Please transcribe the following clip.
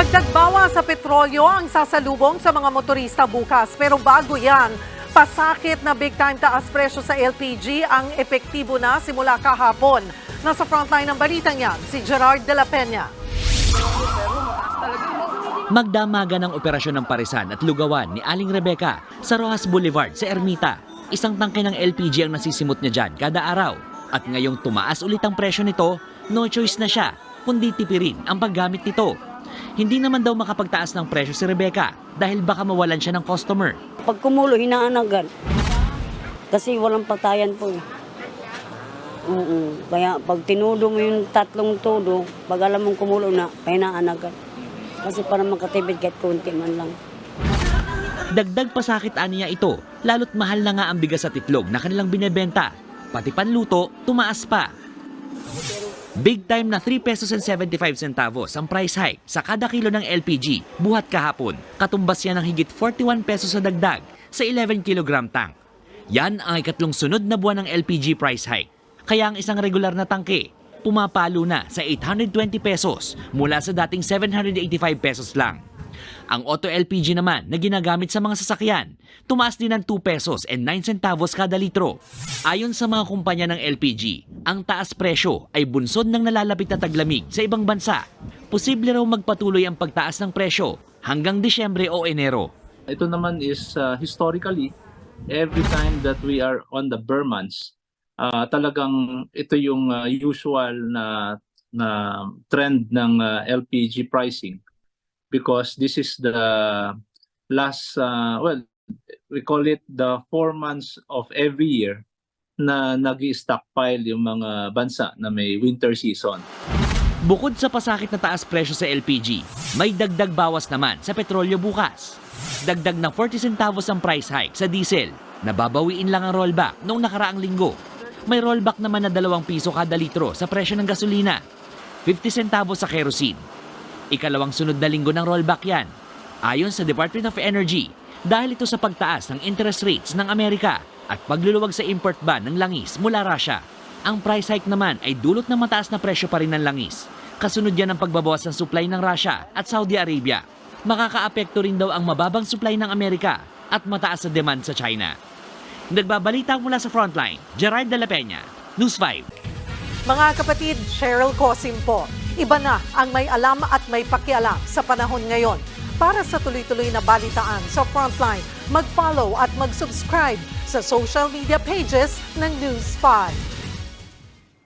Dagdag bawa sa petrolyo ang sasalubong sa mga motorista bukas. Pero bago yan, pasakit na big time taas presyo sa LPG ang epektibo na simula kahapon. Nasa frontline ng balitang yan, si Gerard de la Peña. Magdamaga ng operasyon ng Parisan at Lugawan ni Aling Rebecca sa Rojas Boulevard sa Ermita. Isang tangke ng LPG ang nasisimot niya dyan kada araw. At ngayong tumaas ulit ang presyo nito, no choice na siya, kundi tipirin ang paggamit nito. Hindi naman daw makapagtaas ng presyo si Rebecca dahil baka mawalan siya ng customer. Pag kumulo, hinaanagan. Kasi walang patayan po eh. Oo. Kaya pag tinudo mo yung tatlong tudo, pag alam mong kumulo na, hinaanagan. Kasi para makatipid kahit konti man lang. Dagdag pasakit aniya ito, lalo't mahal na nga ang bigas at itlog na kanilang binebenta. Pati panluto, tumaas pa. Big time na 3 pesos and 75 centavos ang price hike sa kada kilo ng LPG buhat kahapon. Katumbas yan ng higit 41 pesos sa dagdag sa 11 kilogram tank. Yan ang ikatlong sunod na buwan ng LPG price hike. Kaya ang isang regular na tangke, pumapalo na sa 820 pesos mula sa dating 785 pesos lang. Ang Auto LPG naman na ginagamit sa mga sasakyan, tumaas din ng 2 pesos and 9 centavos kada litro. Ayon sa mga kumpanya ng LPG, ang taas presyo ay bunsod ng nalalapit na taglamig sa ibang bansa. Posible raw magpatuloy ang pagtaas ng presyo hanggang Disyembre o Enero. Ito naman is uh, historically, every time that we are on the Burr months, uh, talagang ito yung uh, usual na na trend ng uh, LPG pricing because this is the last uh, well we call it the four months of every year na nag stockpile yung mga bansa na may winter season. Bukod sa pasakit na taas presyo sa LPG, may dagdag bawas naman sa petrolyo bukas. Dagdag na 40 centavos ang price hike sa diesel. Nababawiin lang ang rollback noong nakaraang linggo. May rollback naman na 2 piso kada litro sa presyo ng gasolina. 50 centavos sa kerosene. Ikalawang sunod na linggo ng rollback yan. Ayon sa Department of Energy, dahil ito sa pagtaas ng interest rates ng Amerika at pagluluwag sa import ban ng langis mula Russia. Ang price hike naman ay dulot ng mataas na presyo pa rin ng langis. Kasunod yan ng pagbabawas ng supply ng Russia at Saudi Arabia. Makakaapekto rin daw ang mababang supply ng Amerika at mataas na demand sa China. Nagbabalita mula sa Frontline, Gerard de la Peña, News 5. Mga kapatid, Cheryl Cosim po. Iba na ang may alam at may pakialam sa panahon ngayon. Para sa tuloy-tuloy na balitaan sa Frontline, mag-follow at mag-subscribe sa social media pages ng News 5.